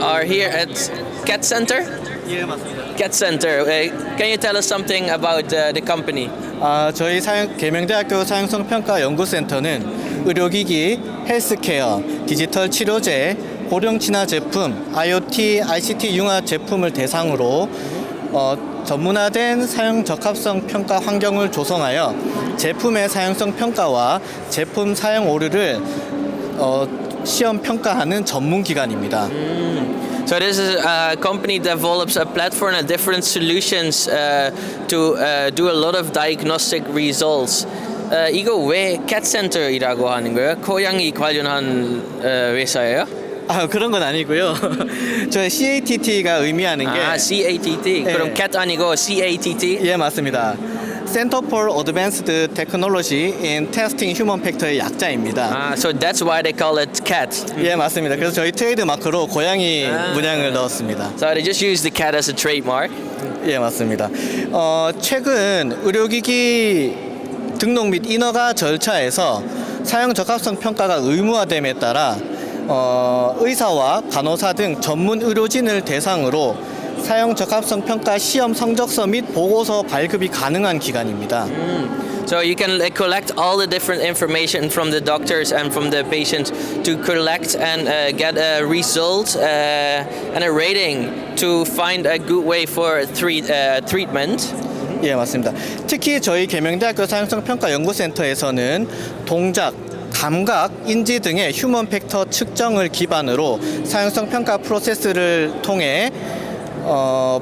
are here at Cat Center. 예 맞습니다. Cat Center. Uh, can you tell us something about uh, the company? 아 저희 사용 계명대학교 사용성 평가 연구센터는 의료기기, 헬스케어, 디지털 치료제, 고령 친화 제품, IoT, ICT 융합 제품을 대상으로 어, 전문화된 사용 적합성 평가 환경을 조성하여 제품의 사용성 평가와 제품 사용 오류를 어, 시험 평가하는 전문 기관입니다. So this is a company develops a platform and different solutions uh, to uh, do a lot of diagnostic results. Uh, 이거 왜 Cat Center이라고 하는 거예요? 고양이 관련한 uh, 회사예요? 아 그런 건 아니고요. 저희 CATT가 의미하는 게 아, CATT. 그럼 네. Cat 아니고 CATT? 예 맞습니다. Center for Advanced Technology in Testing Human Factor의 약자입니다. 아, so that's why they call it Cat. 예 맞습니다. 그래서 저희 트레이드 마크로 고양이 아. 문양을 넣었습니다. So they just use the cat as a trademark. 예 맞습니다. 어, 최근 의료기기 등록 및 인허가 절차에서 사용 적합성 평가가 의무화됨에 따라 어, 의사와 간호사 등 전문 의료진을 대상으로 사용 적합성 평가 시험 성적서 및 보고서 발급이 가능한 기관입니다. So you can like, collect all the different information from the doctors and from the patient to collect and uh, get a result uh, and a rating to find a good way for treat, uh, treatment. 예, 맞습니다. 특히 저희 계명대학교 사용성 평가 연구센터에서는 동작, 감각, 인지 등의 휴먼 팩터 측정을 기반으로 사용성 평가 프로세스를 통해 어,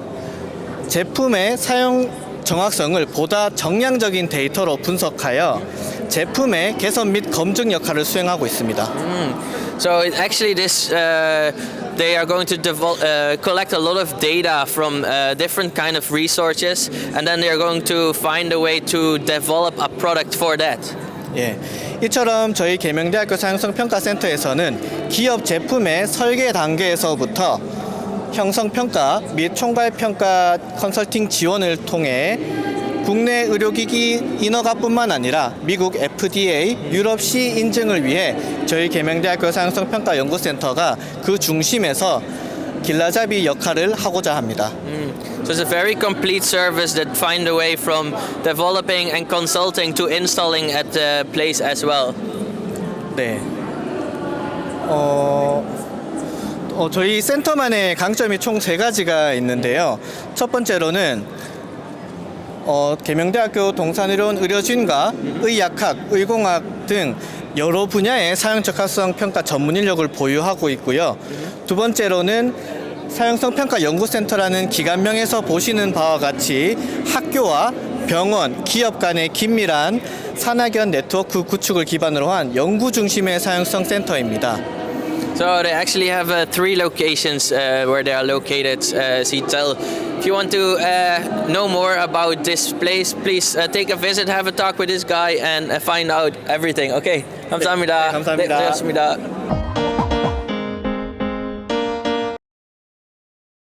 제품의 사용 정확성을 보다 정량적인 데이터로 분석하여 제품의 개선 및 검증 역할을 수행하고 있습니다. So it, actually, this uh, they are going to devol- uh, collect a lot of data from uh, different kind of resources, and then they are going to find a way to develop a product for that. 예. 이처럼 저희 계명대학교 사용성 평가 센터에서는 기업 제품의 설계 단계에서부터 형성 평가 및 총괄 평가 컨설팅 지원을 통해 국내 의료기기 인허가뿐만 아니라 미국 FDA, 유럽 C 인증을 위해 저희 계명대학교 사용성 평가 연구센터가 그 중심에서 길라잡이 역할을 하고자 합니다. So it's a very complete service that find a way from developing and consulting to installing at the place as well. 네. 어, 어, 저희 센터만의 강점이 총 세 가지가 있는데요. 첫 번째로는 어, 계명대학교 동산의료원 의료진과 의약학, 의공학 등 여러 분야의 사용 적합성 평가 전문 인력을 보유하고 있고요. 두 번째로는 사용성 평가 연구센터라는 기관명에서 보시는 바와 같이 학교와 병원, 기업 간의 긴밀한 산학연 네트워크 구축을 기반으로 한 연구 중심의 사용성 센터입니다. So they actually have uh, three locations uh, where they are located. Uh, Citel. If you want to uh, know more about this place, please uh, take a visit, have a talk with this guy, and uh, find out everything. Okay, 감사합니다. 네, 감사합니다. 네, 고맙습니다.